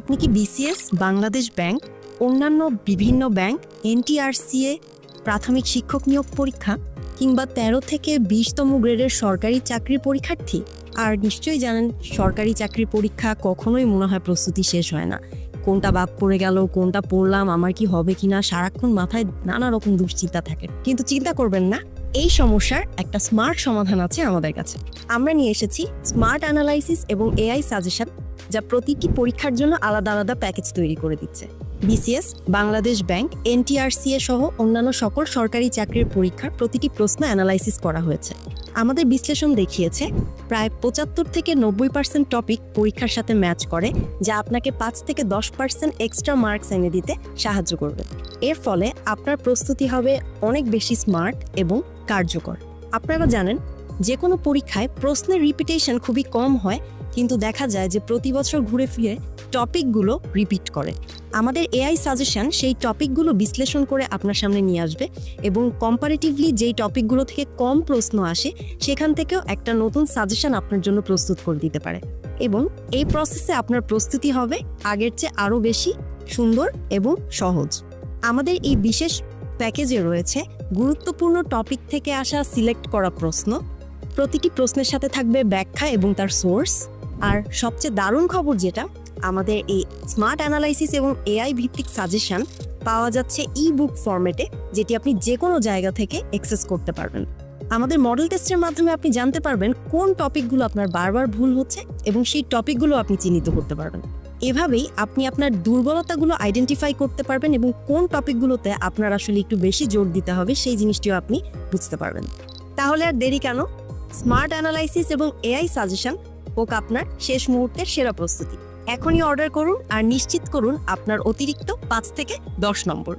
আপনি কি BCS Bangladesh bank, অন্যান্য বিভিন্ন ব্যাংক এনটিআরসিএ প্রাথমিক শিক্ষক নিয়োগ পরীক্ষা, কিংবা তেরো থেকে বিশতম গ্রেডের সরকারি চাকরির পরীক্ষার্থী? আর নিশ্চয়ই জানেন, সরকারি চাকরির পরীক্ষা কখনোই মনে হয় প্রস্তুতি শেষ হয় না। কোনটা বাদ পড়ে গেল, কোনটা পড়লাম, আমার কি হবে কিনা সারাক্ষণ মাথায় নানা রকম দুশ্চিন্তা থাকে। কিন্তু চিন্তা করবেন না, এই সমস্যার একটা স্মার্ট সমাধান আছে আমাদের কাছে। আমরা নিয়ে এসেছি স্মার্ট অ্যানালাইসিস এবং এআই সাজেশন যা প্রতিটি পরীক্ষার জন্য আলাদা আলাদা প্যাকেজ তৈরি করে দিচ্ছে। বিসিএস, বাংলাদেশ ব্যাংক, এনটিআরসিএ সহ অন্যান্য সকল সরকারি চাকরির পরীক্ষার প্রতিটি প্রশ্ন অ্যানালাইসিস করা হয়েছে। আমাদের বিশ্লেষণ দেখিয়েছে, প্রায় পঁচাত্তর থেকে নব্বই পার্সেন্ট টপিক পরীক্ষার সাথে ম্যাচ করে, যা আপনাকে পাঁচ থেকে দশ পার্সেন্ট এক্সট্রা মার্কস এনে দিতে সাহায্য করবে। এর ফলে আপনার প্রস্তুতি হবে অনেক বেশি স্মার্ট এবং কার্যকর। আপনারা জানেন যে কোনো পরীক্ষায় প্রশ্নের রিপিটেশন খুবই কম হয় কিন্তু দেখা যায় যে প্রতি বছর ঘুরে ফিরে টপিকগুলো রিপিট করে। আমাদের এআই সাজেশন সেই টপিকগুলো বিশ্লেষণ করে আপনার সামনে নিয়ে আসবে এবং কম্পারেটিভলি যেই টপিকগুলো থেকে কম প্রশ্ন আসে, সেখান থেকেও একটা নতুন সাজেশন আপনার জন্য প্রস্তুত করে দিতে পারে। এবং এই প্রসেসে আপনার প্রস্তুতি হবে আগের চেয়ে আরও বেশি, সুন্দর এবং সহজ। আমাদের এই বিশেষ প্যাকেজে রয়েছে গুরুত্বপূর্ণ টপিক থেকে আসা সিলেক্ট করা প্রশ্ন। প্রতিটি প্রশ্নের সাথে থাকবে ব্যাখ্যা এবং তার সোর্স আর সবচেয়ে দারুণ খবর যেটা, আমাদের এই স্মার্ট অ্যানালাইসিস এবং এআই ভিত্তিক সাজেশন পাওয়া যাচ্ছে ই বুক ফরম্যাটে যেটি আপনি যে কোনো জায়গা থেকে অ্যাক্সেস করতে পারবেন। আমাদের মডেল টেস্টের মাধ্যমে আপনি জানতে পারবেন কোন টপিকগুলো আপনার বারবার ভুল হচ্ছে এবং সেই টপিকগুলো আপনি চিহ্নিত করতে পারবেন। এভাবেই আপনি আপনার দুর্বলতাগুলো আইডেন্টিফাই করতে পারবেন এবং কোন টপিকগুলোতে আপনার আসলে একটু বেশি জোর দিতে হবে সেই জিনিসটিও আপনি বুঝতে পারবেন। তাহলে আর দেরি কেন? স্মার্ট অ্যানালাইসিস এবং এআই সাজেশন হোক আপনার শেষ মুহূর্তের সেরা প্রস্তুতি। এখনই অর্ডার করুন আর নিশ্চিত করুন আপনার অতিরিক্ত পাঁচ থেকে দশ নম্বর।